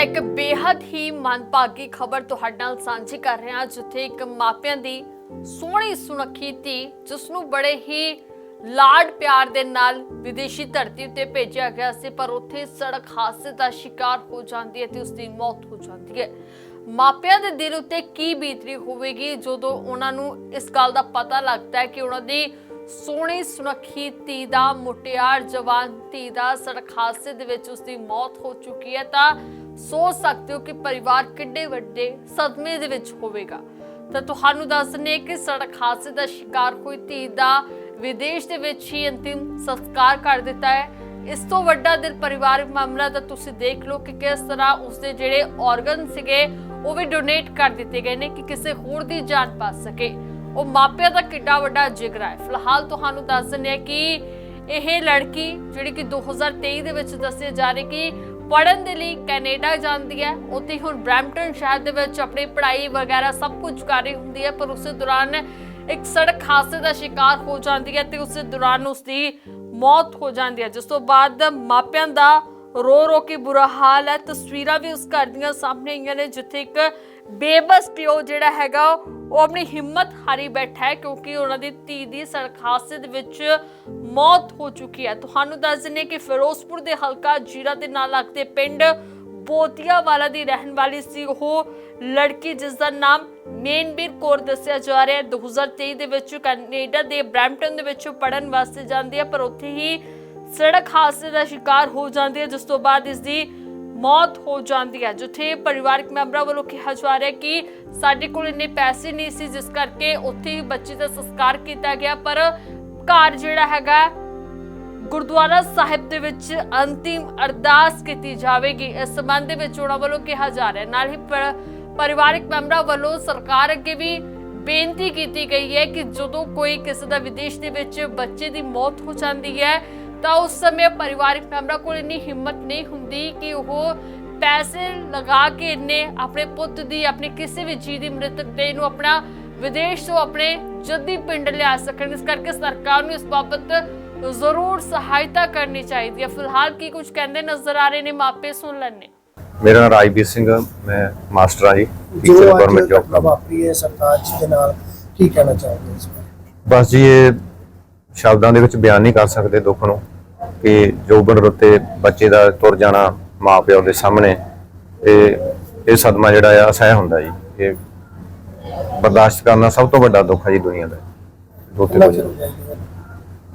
ਤਾਂ ਇੱਕ ਬੇहद ਹੀ ਮਨਭਾਗੀ ਖਬਰ ਤੁਹਾਡੇ ਨਾਲ ਸਾਂਝੀ ਕਰ ਰਹੇ ਹਾਂ, ਜਿੱਥੇ ਇੱਕ ਮਾਪਿਆਂ ਦੀ ਸੋਹਣੀ ਸੁਨੱਖੀ ਧੀ, ਜਿਸ ਨੂੰ ਬੜੇ ਹੀ ਲਾਡ ਪਿਆਰ ਦੇ ਨਾਲ ਵਿਦੇਸ਼ੀ ਧਰਤੀ ਉੱਤੇ ਭੇਜਿਆ ਗਿਆ ਸੀ, ਪਰ ਉੱਥੇ ਸੜਕ ਹਾਦਸੇ ਦਾ ਸ਼ਿਕਾਰ ਹੋ ਜਾਂਦੀ ਹੈ ਤੇ ਉਸ ਦੀ ਮੌਤ ਹੋ ਜਾਂਦੀ ਹੈ। ਮਾਪਿਆਂ ਦੇ ਦਿਲ ਉੱਤੇ ਕੀ ਬੀਤਰੀ ਹੋਵੇਗੀ, ਜਦੋਂ ਉਹਨਾਂ ਨੂੰ ਇਸ ਗੱਲ ਦਾ ਪਤਾ ਲੱਗਦਾ ਹੈ ਕਿ ਉਹਨਾਂ ਦੀ ਸੋਹਣੀ ਸੁਨੱਖੀ ਧੀ ਦਾ ਮੁਟਿਆਰ ਜਵਾਨ ਧੀ ਦਾ ਸੜਕ ਹਾਦਸੇ ਦੇ ਵਿੱਚ ਉਸ ਦੀ ਮੌਤ ਹੋ ਚੁੱਕੀ ਹੈ, ਤਾਂ ਸੋਚ ਸਕਦੇ ਹੋ ਕਿ ਪਰਿਵਾਰ ਕਿੰਨੇ ਵੱਡੇ ਸਦਮੇ ਦੇ ਵਿੱਚ ਹੋਵੇਗਾ। ਤਾਂ ਤੁਹਾਨੂੰ ਦੱਸ ਦਿੰਦੇ ਕਿ ਸੜਕ ਹਾਦਸੇ ਦਾ ਸ਼ਿਕਾਰ ਹੋਈ ਧੀ ਦਾ ਵਿਦੇਸ਼ ਦੇ ਵਿੱਚ ਹੀ ਅੰਤਿਮ ਸੰਸਕਾਰ ਕਰ ਦਿੱਤਾ ਹੈ। ਇਸ ਤੋਂ ਵੱਡਾ ਦਿਲ ਪਰਿਵਾਰਕ ਮਾਮਲਾ ਤਾਂ ਤੁਸੀਂ ਦੇਖ ਲਓ ਕਿ ਕਿਸ ਤਰ੍ਹਾਂ ਉਸਦੇ ਜਿਹੜੇ ਆਰਗਨ ਸੀਗੇ, ਉਹ ਵੀ ਡੋਨੇਟ ਕਰ ਦਿੱਤੇ ਗਏ ਨੇ ਕਿ ਕਿਸੇ ਹੋਰ ਦੀ ਜਾਨ ਪਾ ਸਕੇ। ਉਹ ਮਾਪਿਆਂ ਦਾ ਕਿੱਡਾ ਵੱਡਾ ਜਿਗਰਾ ਹੈ। ਫਿਲਹਾਲ ਤੁਹਾਨੂੰ ਦੱਸ ਦਿੰਦੇ ਹਾਂ ਕਿ ਇਹ ਲੜਕੀ ਜਿਹੜੀ ਕਿ 2023 ਦੇ ਵਿੱਚ ਦੱਸਿਆ ਜਾ ਰਹੀ ਕਿ ਪੜਨ ਦੇ ਲਈ ਕੈਨੇਡਾ ਜਾਂਦੀ ਹੈ। ਉੱਥੇ ਹੁਣ ਬ੍ਰੈਂਪਟਨ ਸ਼ਹਿਰ ਦੇ ਵਿੱਚ ਆਪਣੀ ਪੜ੍ਹਾਈ ਵਗੈਰਾ ਸਭ ਕੁਝ ਕਰ ਰਹੀ ਹੁੰਦੀ ਹੈ, ਪਰ ਉਸੇ ਦੌਰਾਨ ਇੱਕ ਸੜਕ ਹਾਦਸੇ ਦਾ ਸ਼ਿਕਾਰ ਹੋ ਜਾਂਦੀ ਹੈ ਤੇ ਉਸੇ ਦੌਰਾਨ ਉਸ ਦੀ ਮੌਤ ਹੋ ਜਾਂਦੀ ਹੈ। ਜਿਸ ਤੋਂ ਬਾਅਦ ਮਾਪਿਆਂ ਦਾ ਰੋ ਰੋ ਕੇ ਬੁਰਾ ਹਾਲ ਹੈ। ਤਸਵੀਰਾਂ ਵੀ ਉਸ ਘਰ ਦੀਆਂ ਸਾਹਮਣੇ ਆਈਆਂ ਨੇ, ਜਿੱਥੇ ਇੱਕ ਬੇਬਸ ਪਿਓ ਜਿਹੜਾ ਹੈਗਾ, ਉਹ ਆਪਣੀ ਹਿੰਮਤ ਹਾਰੀ ਬੈਠਾ ਹੈ ਕਿਉਂਕਿ ਉਹਨਾਂ ਦੀ ਧੀ ਦੀ ਸੜਕ ਹਾਦਸੇ ਦੇ ਵਿੱਚ ਮੌਤ ਹੋ ਚੁੱਕੀ ਹੈ। ਤੁਹਾਨੂੰ ਦੱਸ ਦਿੰਦੇ ਹਾਂ ਕਿ ਫਿਰੋਜ਼ਪੁਰ ਦੇ ਹਲਕਾ ਜੀਰਾ ਦੇ ਨਾਲ ਲੱਗਦੇ ਪਿੰਡ ਬੋਤੀਆ ਵਾਲਾ ਦੀ ਰਹਿਣ ਵਾਲੀ ਸੀ। ਉਹ ਲੜਕੀ ਜਿਸ ਦਾ ਨਾਮ ਮੇਨਬੀਰ ਕੌਰ ਦੱਸਿਆ ਜਾ ਰਿਹਾ ਹੈ। 2023 ਦੇ ਵਿੱਚ ਕੈਨੇਡਾ ਦੇ ਬ੍ਰੈਂਪਟਨ ਦੇ ਵਿੱਚ ਪੜਨ ਵਾਸਤੇ ਜਾਂਦੀ ਹੈ, ਪਰ ਉੱਥੇ ਹੀ ਸੜਕ ਹਾਦਸੇ ਦਾ ਸ਼ਿਕਾਰ ਹੋ ਜਾਂਦੀ ਹੈ, ਜਿਸ ਤੋਂ ਬਾਅਦ ਇਸ ਦੀ ਮੌਤ ਹੋ ਜਾਂਦੀ ਹੈ। ਜਿੱਥੇ ਪਰਿਵਾਰਕ ਮੈਂਬਰਾਂ ਵੱਲੋਂ ਕਿਹਾ ਜਾ ਰਿਹਾ ਕਿ ਸਾਡੇ ਕੋਲ ਇੰਨੇ ਪੈਸੇ ਨਹੀਂ ਸੀ, ਜਿਸ ਕਰਕੇ ਉੱਥੇ ਹੀ ਬੱਚੀ ਦਾ ਸੰਸਕਾਰ ਕੀਤਾ ਗਿਆ। ਪਰ ਘਰ ਜਿਹੜਾ ਹੈਗਾ, ਗੁਰਦੁਆਰਾ ਸਾਹਿਬ ਦੇ ਵਿੱਚ ਅੰਤਿਮ ਅਰਦਾਸ ਕੀਤੀ ਜਾਵੇਗੀ। ਇਸ ਸੰਬੰਧ ਦੇ ਵਿੱਚ ਉਹਨਾਂ ਵੱਲੋਂ ਕਿਹਾ ਜਾ ਰਿਹਾ ਨਾਲ ਹੀ ਪਰ- ਪਰਿਵਾਰਕ ਮੈਂਬਰਾਂ ਵੱਲੋਂ ਸਰਕਾਰ ਅੱਗੇ ਵੀ ਬੇਨਤੀ ਕੀਤੀ ਗਈ ਹੈ ਕਿ ਜਦੋਂ ਕੋਈ ਕਿਸੇ ਦਾ ਵਿਦੇਸ਼ ਦੇ ਵਿੱਚ ਬੱਚੇ ਦੀ ਮੌਤ ਹੋ ਜਾਂਦੀ ਹੈ ਤਾਂ ਉਸ ਸਮੇਂ ਪਰਿਵਾਰਕ ਮੈਂਬਰਾਂ ਕੋਲ ਇੰਨੀ ਹਿੰਮਤ ਨਹੀਂ ਹੁੰਦੀ ਕਿ ਉਹ ਪੈਸੇ ਲਗਾ ਕੇ ਇੰਨੇ ਆਪਣੇ ਪੁੱਤ ਦੀ ਆਪਣੇ ਕਿਸੇ ਵੀ ਜੀਅ ਦੀ ਮ੍ਰਿਤਕ ਦੇਹ ਨੂੰ ਆਪਣਾ ਵਿਦੇਸ਼ ਤੋਂ ਆਪਣੇ ਜੱਦੀ ਪਿੰਡ ਲਿਆ ਸਕਣ। ਇਸ ਕਰਕੇ ਸਰਕਾਰ ਨੂੰ ਇਸ ਬਾਬਤ ਜ਼ਰੂਰ ਸਹਾਇਤਾ ਕਰਨੀ ਚਾਹੀਦੀ ਹੈ। ਫਿਲਹਾਲ ਕੀ ਕੁਝ ਕਹਿੰਦੇ ਨਜ਼ਰ ਆ ਰਹੇ ਨੇ ਮਾਪੇ ਸੁਣ ਲੈਣੇ ਮੇਰਾ ਨਾਮ ਰਾਜਵੀਰ ਸਿੰਘ ਮੈਂ ਮਾਸਟਰ ਹਾਂ ਜੀ ਜੋ ਟੀਚਰ ਗਵਰਨਮੈਂਟ ਜੌਬ ਘਟਨਾ ਵਾਪਰੀ ਹੈ ਸਰਤਾਜ ਜੀ ਦੇ ਨਾਲ ਕੀ ਕਹਿਣਾ ਇਸ ਬਾਰੇ? ਬਸ ਜੀ ਇਹ ਸ਼ਬਦਾਂ ਦੇ ਵਿੱਚ ਬਿਆਨ ਨਹੀਂ ਕਰ ਸਕਦੇ ਦੁੱਖ ਨੂੰ। ਕਿ ਜੋਬਨ ਰੁੱਤੇ ਬੱਚੇ ਦਾ ਤੁਰ ਜਾਣਾ ਮਾਪਿਆਂ ਦੇ ਸਾਹਮਣੇ ਤੇ ਇਹ ਸਦਮਾ ਜਿਹੜਾ ਆ ਅਸਹਿ ਹੁੰਦਾ ਜੀ ਇਹ ਬਰਦਾਸ਼ਤ ਕਰਨਾ ਸਭ ਤੋਂ ਵੱਡਾ ਦੁੱਖ ਹੈ ਜੀ ਦੁਨੀਆ ਦਾ। ਦੋਤੇ ਕਿੰਨਾ ਤੋਂ ਚਿਰ ਹੋ ਗਿਆ ਜੀ?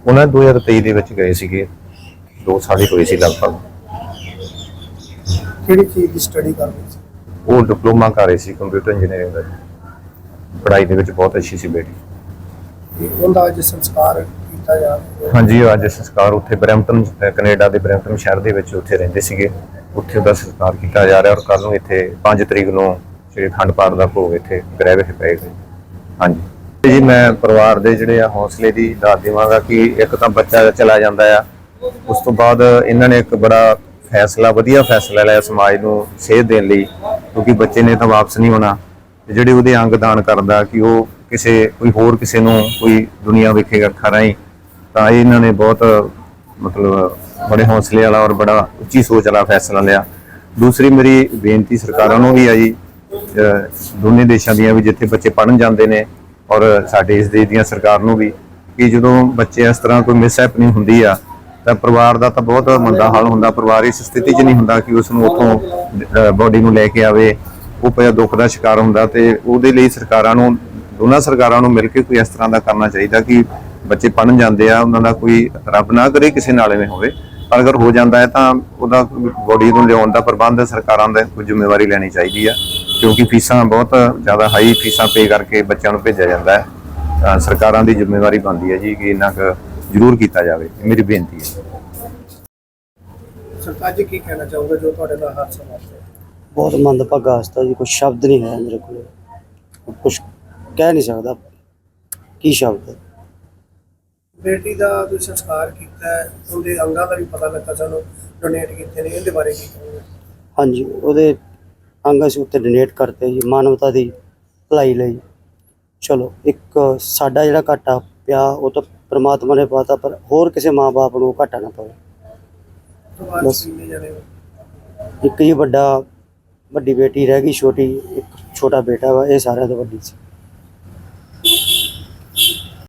ਉਹਨਾਂ 2023 ਦੇ ਵਿੱਚ ਗਏ ਸੀਗੇ 2 ਸਾਲ ਹੀ ਹੋਏ ਸੀ ਲਗਭਗ। ਕਿਹੜੀ ਚੀਜ਼ ਦੀ ਸਟੱਡੀ ਕਰ ਰਹੇ ਸੀ? ਉਹ ਡਿਪਲੋਮਾ ਕਰ ਰਹੀ ਸੀ ਕੰਪਿਊਟਰ ਇੰਜੀਨੀਅਰਿੰਗ ਦਾ। ਜੀ। ਪੜ੍ਹਾਈ ਦੇ ਵਿੱਚ ਬਹੁਤ ਅੱਛੀ ਸੀ ਬੇਟੀ। ਉਹਦਾ ਅੱਜ ਸੰਸਕਾਰ ਕੀਤਾ ਜਾ ਹਾਂਜੀ ਅੱਜ ਸੰਸਕਾਰ ਉੱਥੇ ਬਰੈਂਪਟਨ ਕੈਨੇਡਾ ਦੇ ਬਰੈਂਪਟਨ ਸ਼ਹਿਰ ਦੇ ਵਿੱਚ ਉੱਥੇ ਰਹਿੰਦੇ ਸੀਗੇ। ਉੱਥੇ ਉਹਦਾ ਸੰਸਕਾਰ ਕੀਤਾ ਜਾ ਰਿਹਾ ਔਰ ਕੱਲ ਨੂੰ ਇੱਥੇ 5 ਤਰੀਕ ਨੂੰ ਜਿਹੜੇ ਖੰਡ ਪਾਠ ਦਾ ਭੋਗ ਇੱਥੇ ਗ੍ਰਹਿ ਵਿਖੇ ਪਏਗਾ ਹਾਂਜੀ। ਜੀ, ਮੈਂ ਪਰਿਵਾਰ ਦੇ ਜਿਹੜੇ ਆ ਹੌਸਲੇ ਦੀ ਦਾਤ ਦੇਵਾਂਗਾ ਕਿ ਇੱਕ ਤਾਂ ਬੱਚਾ ਚਲਾ ਜਾਂਦਾ ਆ। ਉਸ ਤੋਂ ਬਾਅਦ ਇਹਨਾਂ ਨੇ ਇੱਕ ਬੜਾ ਫੈਸਲਾ, ਵਧੀਆ ਫੈਸਲਾ ਲਿਆ ਸਮਾਜ ਨੂੰ ਸੇਧ ਦੇਣ ਲਈ, ਕਿਉਂਕਿ ਬੱਚੇ ਨੇ ਤਾਂ ਵਾਪਸ ਨਹੀਂ ਹੋਣਾ ਤੇ ਜਿਹੜੇ ਉਹਦੇ ਅੰਗ ਦਾਨ ਕਰਦਾ ਕਿ ਉਹ ਕਿਸੇ, ਕੋਈ ਹੋਰ ਕਿਸੇ ਨੂੰ ਕੋਈ ਦੁਨੀਆ ਵੇਖੇਗਾ ਖਰਾ ਰਾਹੀਂ ਤਾਂ ਇਹਨਾਂ ਨੇ ਬਹੁਤ, ਮਤਲਬ ਬੜੇ ਹੌਸਲੇ ਵਾਲਾ ਔਰ ਬੜਾ ਉੱਚੀ ਸੋਚ ਵਾਲਾ ਫੈਸਲਾ ਲਿਆ। ਦੂਸਰੀ ਮੇਰੀ ਬੇਨਤੀ ਸਰਕਾਰਾਂ ਨੂੰ ਵੀ ਆ ਜੀ ਦੋਨੇ ਦੇਸ਼ਾਂ ਦੀਆਂ ਵੀ ਜਿੱਥੇ ਬੱਚੇ ਪੜਨ ਜਾਂਦੇ ਨੇ ਔਰ ਸਾਡੇ ਇਸ ਦੇਸ਼ ਦੀਆਂ ਸਰਕਾਰ ਨੂੰ ਵੀ, ਕਿ ਜਦੋਂ ਬੱਚੇ ਇਸ ਤਰ੍ਹਾਂ ਕੋਈ ਮਿਸਹੈਪਨਿੰਗ ਹੁੰਦੀ ਆ, ਤਾਂ ਪਰਿਵਾਰ ਦਾ ਤਾਂ ਬਹੁਤ ਮੰਦਾ ਹਾਲ ਹੁੰਦਾ, ਪਰਿਵਾਰ ਇਸ ਸਥਿਤੀ 'ਚ ਨਹੀਂ ਹੁੰਦਾ ਕਿ ਉਸ ਨੂੰ ਉਥੋਂ ਬੋਡੀ ਨੂੰ ਲੈ ਕੇ ਆਵੇ। ਉਹ ਪਿਆ ਦੁੱਖ ਦਾ ਸ਼ਿਕਾਰ ਹੁੰਦਾ ਤੇ ਉਹਦੇ ਲਈ ਸਰਕਾਰਾਂ ਨੂੰ, ਦੋਨਾਂ ਸਰਕਾਰਾਂ ਨੂੰ ਮਿਲ ਕੇ ਕੋਈ ਇਸ ਤਰ੍ਹਾਂ ਦਾ ਕਰਨਾ ਚਾਹੀਦਾ ਕਿ ਬੱਚੇ ਪੜਨ ਜਾਂਦੇ ਆ ਉਹਨਾਂ ਦਾ ਕੋਈ ਰੱਬ ਨਾ ਕਰੇ ਕਿਸੇ ਨਾਲ ਐਵੇਂ ਹੋਵੇ। ਪਰ ਅਗਰ ਹੋ ਜਾਂਦਾ ਹੈ ਤਾਂ ਉਹਦਾ ਬੋਡੀ ਨੂੰ ਲਿਆਉਣ ਦਾ ਪ੍ਰਬੰਧ ਸਰਕਾਰਾਂ ਦਾ ਕੋਈ ਜ਼ਿੰਮੇਵਾਰੀ ਲੈਣੀ ਚਾਹੀਦੀ ਆ। ਕਿਉਂਕਿ ਫੀਸਾਂ ਬਹੁਤ ਜ਼ਿਆਦਾ ਹਾਈ ਫੀਸਾਂ ਪੇ ਕਰਕੇ ਬੱਚਿਆਂ ਨੂੰ ਭੇਜਿਆ ਜਾਂਦਾ ਹੈ। ਤਾਂ ਸਰਕਾਰਾਂ ਦੀ ਜ਼ਿੰਮੇਵਾਰੀ ਬਣਦੀ ਹੈ ਜੀ ਕਿ ਇਹਨਾਂ ਕੁ ਜ਼ਰੂਰ ਕੀਤਾ ਜਾਵੇ। ਇਹ ਮੇਰੀ ਬੇਨਤੀ ਹੈ। ਸਰਤਾਜ ਜੀ ਕੀ ਕਹਿਣਾ ਚਾਹੋਗੇ ਜੋ ਤੁਹਾਡੇ ਨਾਲ ਹਾਦਸਾ ਵਾਪਰਿਆ? ਬਹੁਤ ਮੰਦਭਾਗਾ ਹਸਤਾ ਜੀ ਕੋਈ ਸ਼ਬਦ ਨਹੀਂ ਹੈ ਮੇਰੇ ਕੋਲ। ਕੁਝ ਕਹਿ ਨਹੀਂ ਸਕਦਾ। ਕੀ ਸ਼ਬਦ? ਹੈ ਬੇਟੀ ਦਾ ਤੁਸੀਂ ਸੰਸਕਾਰ ਕੀਤਾ ਹੈ ਉਹਦੇ ਅੰਗਾਂ ਦਾ ਵੀ ਪਤਾ ਲੱਗਾ ਸਾਨੂੰ ਡੋਨੇਟ ਕੀਤੇ ਨੇ ਇਹਦੇ ਬਾਰੇ ਕੀ ਕਹੋਗੇ? ਹਾਂਜੀ ਉਹਦੇ ਅੰਗ ਅਸੀਂ ਉੱਤੇ ਡੋਨੇਟ ਕਰਤੇ ਜੀ ਮਾਨਵਤਾ ਦੀ ਭਲਾਈ ਲਈ। ਚਲੋ ਇੱਕ ਸਾਡਾ ਜਿਹੜਾ ਘਾਟਾ ਪਿਆ ਉਹ ਤਾਂ ਪ੍ਰਮਾਤਮਾ ਨੇ ਪਾਤਾ ਪਰ ਹੋਰ ਕਿਸੇ ਮਾਂ-ਬਾਪ ਨੂੰ ਉਹ ਘਾਟਾ ਨਾ ਪਵੇ। ਬਸ। ਇੱਕ ਹੀ ਵੱਡਾ ਵੱਡੀ ਬੇਟੀ ਰਹਿ ਗਈ ਛੋਟੀ ਇੱਕ ਛੋਟਾ ਬੇਟਾ ਵਾ ਇਹ ਸਾਰਿਆਂ ਤੋਂ ਵੱਡੀ ਸੀ।